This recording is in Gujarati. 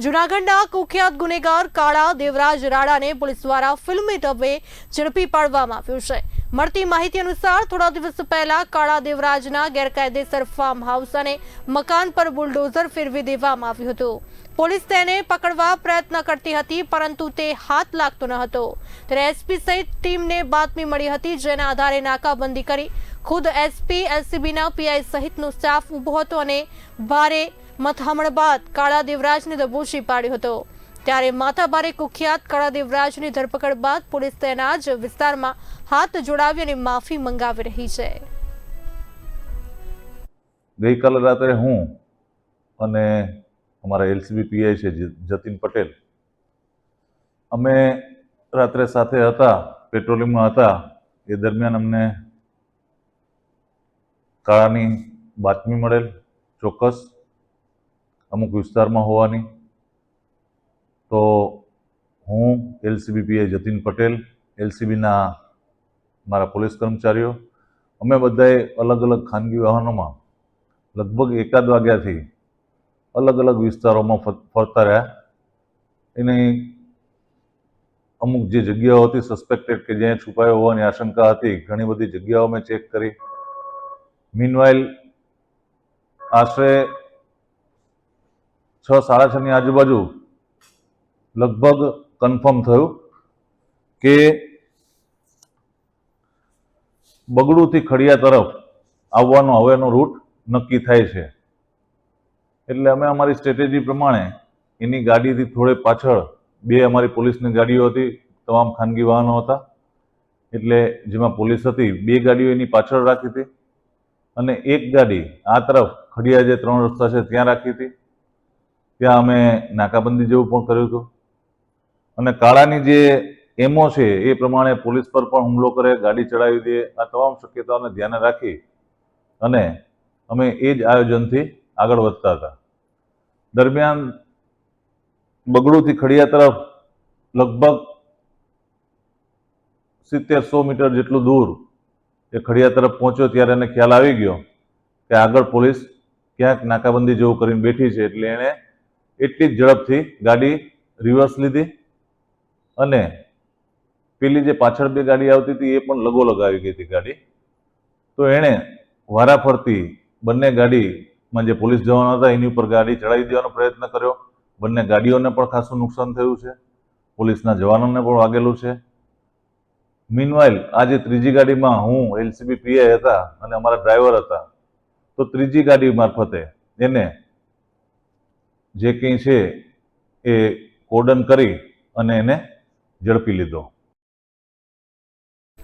જૂનાગઢના કુખ્યાત ગુનેગાર કાળા દેવરાજ રાણાને પોલીસ દ્વારા ફિલ્મી ઢબે ઝડપી પાડવામાં આવ્યું છે. મળતી માહિતી અનુસાર થોડા દિવસ પહેલા કાળા દેવરાજના ગેરકાયદેસર ફાર્મ હાઉસ અને મકાન પર બુલડોઝર ફેરવી દેવામાં આવ્યું હતું. પોલીસ તેને પકડવા પ્રયત્ન કરતી હતી, પરંતુ તે હાથ લાગતો ન હતો. ત્યારે એસપી સહિત ટીમને બાતમી મળી હતી, જેના આધારે નાકાબંધી કરી ખુદ એસપી, એલસીબીના પીઆઈ સહિતનો સ્ટાફ ઊભો હતો અને ભારે મથામણ બાદ કાળા દેવરાજને દબોચી પાડ્યો હતો. ત્યારે માથાભારે કુખ્યાત કાળા દેવરાજની ધરપકડ બાદ પોલીસ તેના જ વિસ્તારમાં હાથ જોડાવી અને માફી મંગાવી રહી છે. ગઈકાલ રાત્રે હું અને અમારા એલસીબી પીઆઈ છે જતીન પટેલ અમે રાત્રે સાથે હતા, પેટ્રોલિંગમાં હતા. એ દરમિયાન અમને કાળાની બાતમી મળેલ ચોક્કસ અમુક વિસ્તારમાં હોવાની તો હું એલસીબીપીએ જતીન પટેલ, એલસીબીના મારા પોલીસ કર્મચારીઓ, અમે બધાએ અલગ અલગ ખાનગી વાહનોમાં લગભગ એકાદ વાગ્યાથી અલગ અલગ વિસ્તારોમાં ફરતા રહ્યા. એની અમુક જે જગ્યાઓ હતી સસ્પેક્ટેડ કે જ્યાં છુપાયો હોવાની આશંકા હતી, ઘણી બધી જગ્યાઓ મેં ચેક કરી. મીનવાઇલ આશરે છ, સાડા છની આજુબાજુ લગભગ કન્ફર્મ થયું કે બગડુથી ખડિયા તરફ આવવાનો હવેનો રૂટ નક્કી થાય છે. એટલે અમે અમારી સ્ટ્રેટેજી પ્રમાણે એની ગાડીથી થોડે પાછળ બે અમારી પોલીસની ગાડીઓ હતી, તમામ ખાનગી વાહનો હતા. એટલે જેમાં પોલીસ હતી, બે ગાડીઓ એની પાછળ રાખી હતી અને એક ગાડી આ તરફ ખડિયા જે ત્રણ રસ્તા છે ત્યાં રાખી હતી. ત્યાં અમે નાકાબંધી જેવું પણ કર્યું હતું. અને કાળાની જે એમો છે, એ પ્રમાણે પોલીસ પર પણ હુમલો કરે, ગાડી ચડાવી દે, આ તમામ શક્યતાઓને ધ્યાને રાખી અને અમે એ જ આયોજનથી આગળ વધતા હતા. દરમિયાન બગડુથી ખડિયા તરફ લગભગ સિત્તેર સો મીટર જેટલું દૂર એ ખડિયા તરફ પહોંચ્યો ત્યારે એને ખ્યાલ આવી ગયો કે આગળ પોલીસ ક્યાંક નાકાબંધી જેવું કરીને બેઠી છે, એટલે એણે એટલી જ ઝડપથી ગાડી રિવર્સ લીધી અને પેલી જે પાછળ બે ગાડી આવતી હતી એ પણ લગો લગાવી ગઈ હતી ગાડી. તો એણે વારાફરતી બંને ગાડીમાં જે પોલીસ જવાનો હતા, એની ઉપર ગાડી ચડાવી દેવાનો પ્રયત્ન કર્યો. બંને ગાડીઓને પણ ખાસું નુકસાન થયું છે. પોલીસના જવાનોને પણ વાગેલું છે. મીનવાઇલ આ જે ત્રીજી ગાડીમાં હું એલસીબી પીઆઈ હતા અને અમારા ડ્રાઈવર હતા, તો ત્રીજી ગાડી મારફતે એને જે કંઈ છે એ કોડન કરી અને એને ઝડપી લીધો.